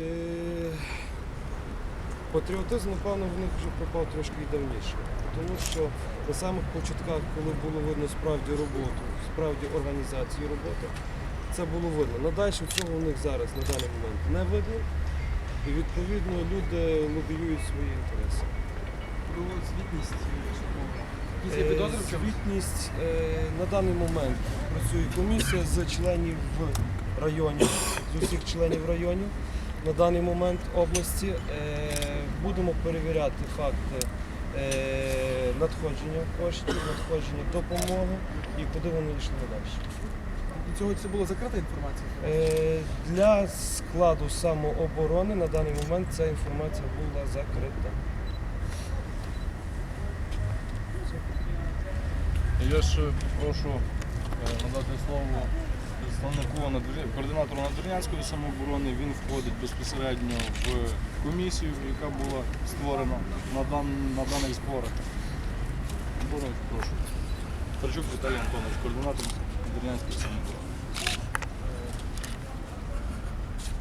Е, Патріотизм, напевно, в них вже пропав трошки і давніше. Тому що на самих початках, коли було видно справді роботу, справді організацію роботи, це було видно. Надалі цього у них зараз на даний момент не видно. І відповідно люди лобіюють свої інтереси. Про звітність. Е? Звітність е, на даний момент працює комісія з членів районів, з усіх членів районів на даний момент області. Е, Будемо перевіряти факти е, надходження коштів, надходження допомоги і куди вони йшли далі. До цього це була закрита інформація. Е, Для складу самооборони на даний момент ця інформація була закрита. Я ж прошу надати слово представнику координатору Надвірнянської самооборони. Він входить безпосередньо в комісію, яка була створена на, дан, на даних зборах. Прошу. Тарчук Віталій Антонович, координатор Надвірнянської самооборони.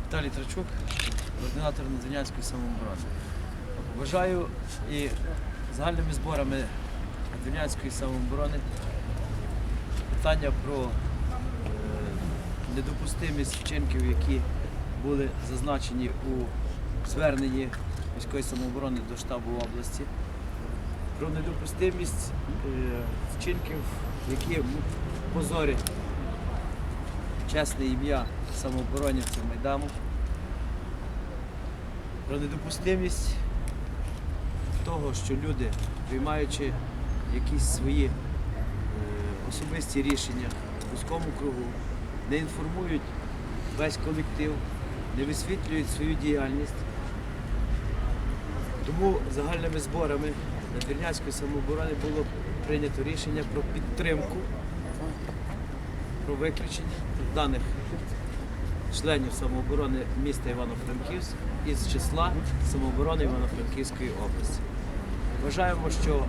Віталій Трачук, координатор Надвірнянської самооборони. Вважаю і загальними зборами Надвірнянської самооборони питання про недопустимість вчинків, які були зазначені у зверненні міської самооборони до штабу області, про недопустимість е, вчинків, які позорять чесне ім'я самооборонівців Майдану, про недопустимість того, що люди, приймаючи якісь свої е, особисті рішення в вузькому кругу, не інформують весь колектив, не висвітлюють свою діяльність. Тому загальними зборами Надвірнянської самооборони було прийнято рішення про підтримку про виключення даних членів самооборони міста Івано-Франківськ із числа самооборони Івано-Франківської області. Вважаємо, що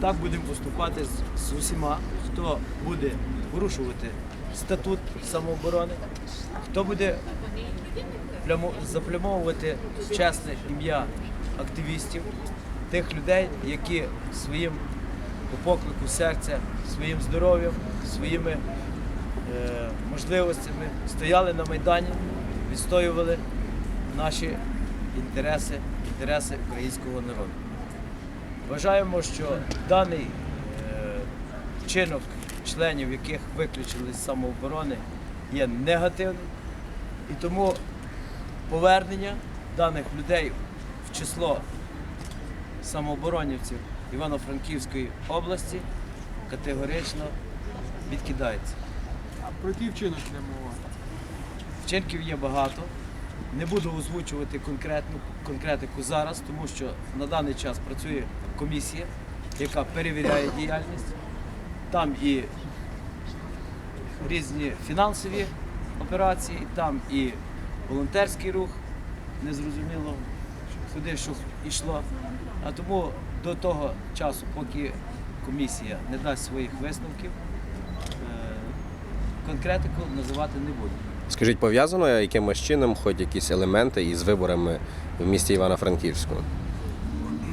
так будемо поступати з, усіма, хто буде порушувати статут самооборони, хто буде плямо- заплямовувати чесне ім'я активістів, тих людей, які своїм по поклику серця, своїм здоров'ям, своїми е, можливостями стояли на Майдані, відстоювали наші інтереси, інтереси українського народу. Вважаємо, що даний е, вчинок членів, яких виключили з самооборони, є негативним. І тому повернення даних людей в число самооборонівців Івано-Франківської області категорично відкидається. А про який вчинок йде мова? Вчинків є багато. Не буду озвучувати конкретну конкретику зараз, тому що на даний час працює комісія, яка перевіряє діяльність. Там і різні фінансові операції, там і волонтерський рух, незрозуміло, куди що йшло. А тому до того часу, поки комісія не дасть своїх висновків, е, конкретику називати не буду. Скажіть, пов'язано якимось чином, хоч якісь елементи із виборами в місті Івано-Франківську?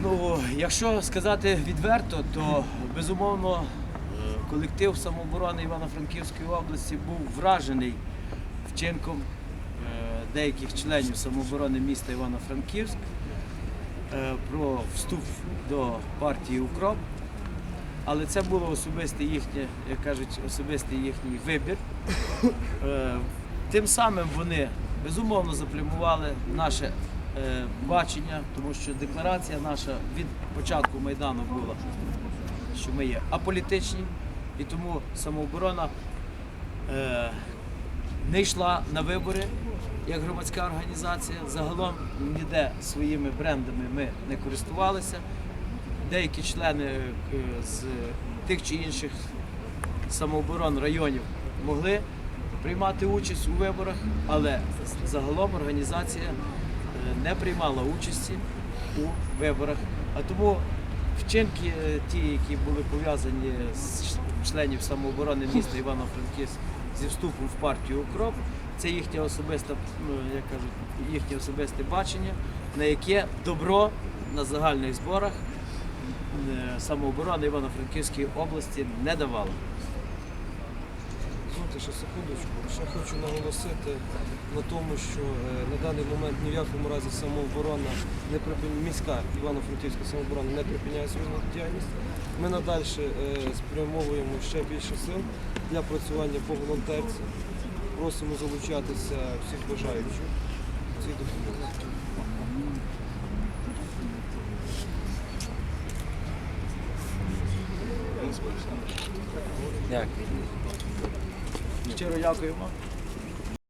Ну, якщо сказати відверто, то безумовно колектив самооборони Івано-Франківської області був вражений вчинком е, деяких членів самооборони міста Івано-Франківськ е, про вступ до партії Укроп. Але це було особистий їхнє, як кажуть, особистий їхній вибір. Е, Тим самим вони безумовно заплямували наше бачення, тому що декларація наша від початку Майдану була, що ми є аполітичні, і тому самооборона е, не йшла на вибори як громадська організація. Загалом ніде своїми брендами ми не користувалися. Деякі члени е, з тих чи інших самооборон районів могли приймати участь у виборах, але загалом організація е, не приймала участі у виборах. А тому вчинки, е, ті, які були пов'язані з членів самооборони міста Івано-Франківськ зі вступом в партію Укроп, це їхнє особисте, ну, як кажуть, їхнє особисте бачення, на яке добро на загальних зборах е, самооборони Івано-Франківської області не давало. Дозвольте ще секундочку. Ще хочу наголосити на тому, що е, на даний момент ні в якому разі самооборона не припиняє, міська Івано-Франківська самооборона не припиняє свою діяльність. Ми надальше е, спрямовуємо ще більше сил для працювання по волонтерці. Просимо залучатися всіх бажаючих цій допомозі. Щиро дякуємо.